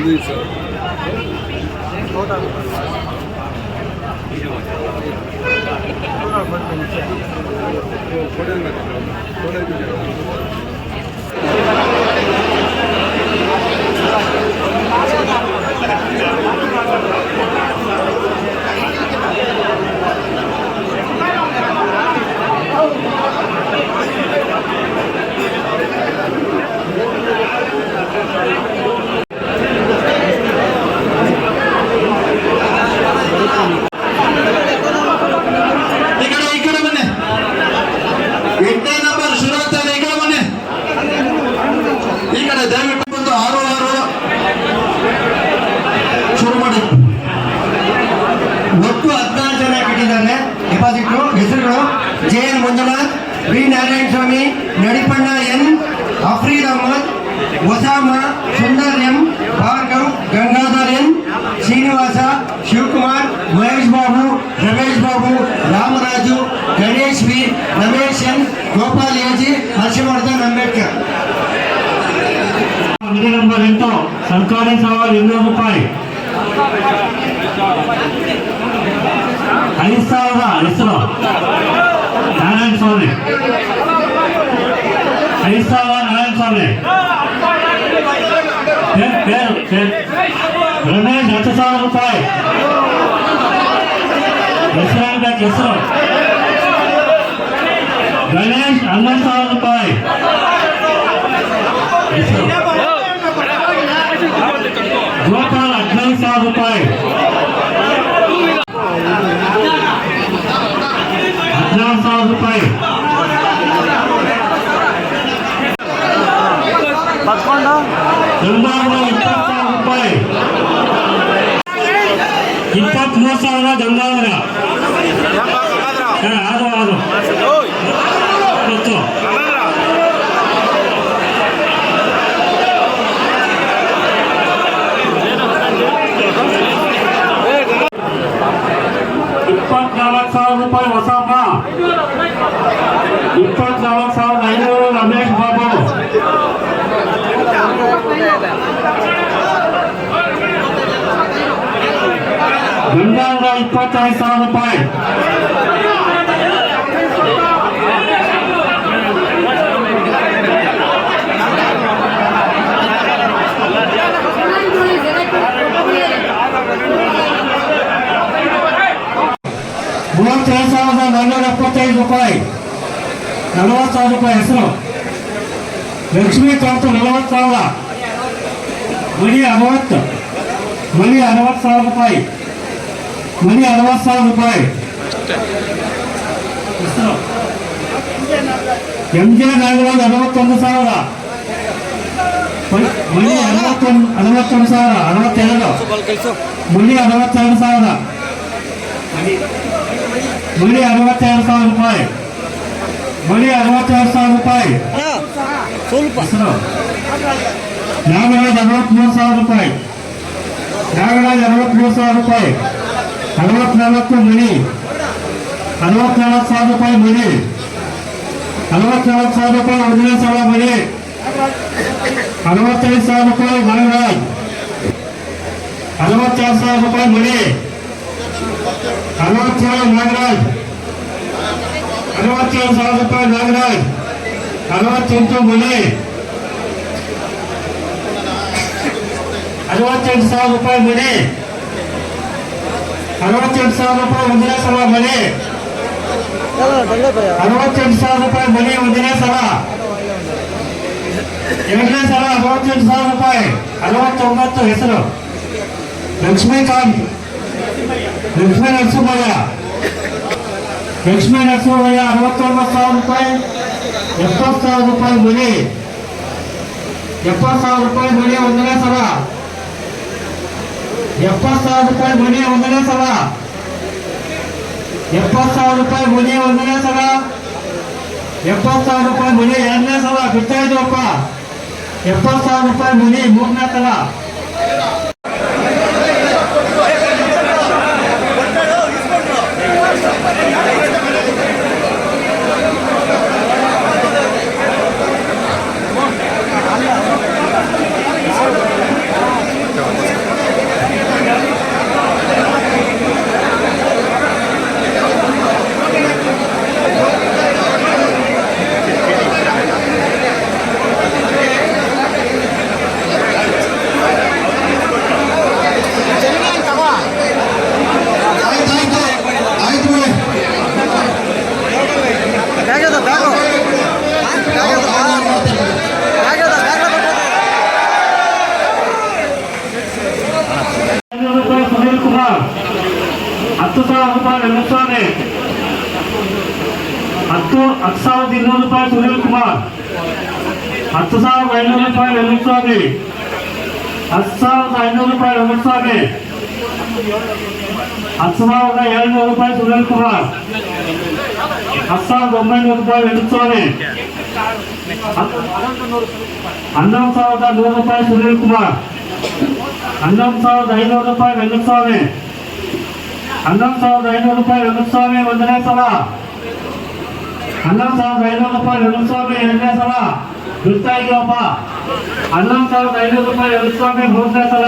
ఇది sir photo ಹೆಸರುಗಳು J N Manjunath V Narayana Swamy Nadipanna N Afreed Ahmed Osama Sundar M Bhargav Gangadhar N Srinivasa Shivakumar Mahesh Babu Ramesh Babu Ramaraju Ganesh V Ramesh N Gopal AG Harshavardhan Ambedkar ಅಂಗಡಿ number ಎಂಟು ಸರ್ಕಾರಿ ಸವಾಲು ಇನ್ನೂರು ರೂಪಾಯಿ ಐದು ಸಾವಿರ ಹೆಸರು నారాయణ స్వామి. క్రీస్తావా నారాయణ స్వామి. పేరు పేరు రమేష్ లక్ష సార్ రూపాయి. విశ్రాంతి గారికి ఇస్తాం గణేష్ అన్నం సార్ రూపాయి. గోపాల్ అడ్నం సార్ రూపాయి. ಹದಿನಾರು ಸಾವಿರ ರೂಪಾಯಿ. ಗಂಗಾಧರ ಇಪ್ಪತ್ತು ಸಾವಿರ ರೂಪಾಯಿ. ಇಪ್ಪತ್ಮೂರು ಸಾವಿರ ಅದು ಅದು. ಇಪ್ಪತ್ನಾಲ್ಕು ಸಾವಿರ ರೂಪಾಯಿ ಹೊಸಮ್ಮ ಇಪ್ಪತ್ನಾಲ್ಕು ಸಾವಿರದ ಐನೂರು ರಮೇಶ್ ಬಾಬು ಗಂಗಾಂಗ ಇಪ್ಪತ್ತೈದು ಸಾವಿರ ರೂಪಾಯಿ ಮೂವತ್ತೇಳು ಸಾವಿರದ ನಾನ್ನೂರ ಎಪ್ಪತ್ತೈದು ರೂಪಾಯಿ ನಲವತ್ತು ಸಾವಿರ ರೂಪಾಯಿ ಹೆಸರು ಲಕ್ಷ್ಮೀಕಾಂತ್ ನಲವತ್ತು ಸಾವಿರ ಮಣಿ ಅರವತ್ತು ಮಣಿ ಅರವತ್ತು ಸಾವಿರ ರೂಪಾಯಿ ಮಣಿ ಅರವತ್ತು ಸಾವಿರ ರೂಪಾಯಿ ಹೆಸರು ಎಂ ಜೆ ನಾಗರಾಜ್ ಅರವತ್ತೊಂದು ಸಾವಿರ ಮಣಿ ಅರವತ್ತೊಂದು ಅರವತ್ತೊಂದು ಸಾವಿರ ಅರವತ್ತೆರಡು ಮಣಿ ಅರವತ್ತೆರಡು ಸಾವಿರ ಮಣಿ ಅರವತ್ತೆರಡು ಸಾವಿರ ರೂಪಾಯಿ ಮಣಿ ಅರವತ್ತೆರಡು ಸಾವಿರ ರೂಪಾಯಿ ಹೆಸರು ನಾಗರಾಜ್ ಅರವತ್ಮೂರು ಸಾವಿರ ರೂಪಾಯಿ ನಾಗರಾಜ್ ಅರವತ್ಮೂರು ಸಾವಿರ ರೂಪಾಯಿ ಅರವತ್ನಾಲ್ಕು ಮಣಿ ಅರವತ್ನಾಲ್ಕು ಸಾವಿರ ರೂಪಾಯಿ ಮಣಿ ಅರವತ್ನಾಲ್ಕು ಸಾವಿರ ರೂಪಾಯಿ ಒಂದನೇ ಸಾವಿರ ಮಣಿ ಅರವತ್ತೈದು ಸಾವಿರ ರೂಪಾಯಿ ನಾಗರಾಜ್ ಅರವತ್ತೆರಡು ಸಾವಿರ ರೂಪಾಯಿ ಮಣಿ ಅರವತ್ತೇಳು ನಾಗರಾಜ್ ಅರವತ್ತೇಳು ಸಾವಿರ ರೂಪಾಯಿ ನಾಗರಾಜ್ ಅರವತ್ತೆಂಟು ಮಣಿ ಅರವತ್ತೆಂಟು ಸಾವಿರ ರೂಪಾಯಿ ಮಣಿ ಅರವತ್ತೆಂಟು ಸಾವಿರ ರೂಪಾಯಿ ಒಂದನೇ ಸಲ ಮಣಿ ಅರವತ್ತೆಂಟು ಸಾವಿರ ರೂಪಾಯಿ ಮಣಿ ಒಂದನೇ ಸಲ ಎರಡನೇ ಸಲ ಅರವತ್ತೆಂಟು ಸಾವಿರ ರೂಪಾಯಿ ಅರವತ್ತೊಂಬತ್ತು ಹೆಸರು ಲಕ್ಷ್ಮೀಕಾಂತ್ ಲಕ್ಷ್ಮೀ ನರಸಿಂಹಯ್ಯ ಲಕ್ಷ್ಮೀ ನರಸಿಂಹಯ್ಯ ಅರವತ್ತೊಂಬತ್ತು ಸಾವಿರ ರೂಪಾಯಿ ಎಪ್ಪತ್ತು ಸಾವಿರ ರೂಪಾಯಿ ಮಣಿ ಎಪ್ಪತ್ತು ಸಾವಿರ ರೂಪಾಯಿ ಮಣಿ ಒಂದನೇ ಸಲ ಎಪ್ಪತ್ತು ಸಾವಿರ ರೂಪಾಯಿ ಮಣಿ ಒಂದನೇ ಸಲ ಎಪ್ಪತ್ತು ಸಾವಿರ ರೂಪಾಯಿ ಮಣಿ ಒಂದನೇ ಸಲ ಎಪ್ಪತ್ತು ಸಾವಿರ ರೂಪಾಯಿ ಮಣಿ ಎರಡನೇ ಸಲ ಬಿಡ್ತಾ ಇದ್ವಪ್ಪ ಎಪ್ಪತ್ತು ಸಾವಿರ ರೂಪಾಯಿ ಮಣಿ ಮೂರನೇ ಸಲ ವೆಂಕಟಸ್ವಾಮಿ ಹತ್ತು ಹತ್ತು ಸಾವಿರದ ಇನ್ನೂರು ರೂಪಾಯಿ ಸುನೀಲ್ ಕುಮಾರ್ ಹತ್ತು ಸಾವಿರದ ಐನೂರು ರೂಪಾಯಿ ವೆಂಕಟಸ್ವಾಮಿ ಹತ್ತು ಸಾವಿರದ ಐನೂರು ರೂಪಾಯಿ ವೆಂಕಟಸ್ವಾಮಿ ಹತ್ತು ಸಾವಿರದ ಏಳ್ನೂರು ರೂಪಾಯಿ ಸುನೀಲ್ ಕುಮಾರ್ ಹತ್ತು ಸಾವಿರದ ಒಂಬೈನೂರು ರೂಪಾಯಿ ವೆಂಕಟಸ್ವಾಮಿ ಹನ್ನೊಂದು ಸಾವಿರದ ನೂರು ರೂಪಾಯಿ ಸುನೀಲ್ ಕುಮಾರ್ ಹನ್ನೊಂದು ಸಾವಿರದ ಐನೂರು ರೂಪಾಯಿ ವೆಂಕಟಸ್ವಾಮಿ ಹನ್ನೊಂದು ಸಾವಿರದ ಐನೂರು ರೂಪಾಯಿ ವೆಂಕಟಸ್ವಾಮಿ ಒಂದನೇ ಸಲ ಹನ್ನೊಂದು ಸಾವಿರದ ಐನೂರು ರೂಪಾಯಿ ವೆಂಕಟಸ್ವಾಮಿ ಎರಡನೇ ಸಲ ಬಿಡ್ತಾ ಇದೀವಪ್ಪ ಹನ್ನೊಂದು ಸಾವಿರದ ಐನೂರು ರೂಪಾಯಿ ವೆಂಕಟಸ್ವಾಮಿ ಮೂರನೇ ಸಲ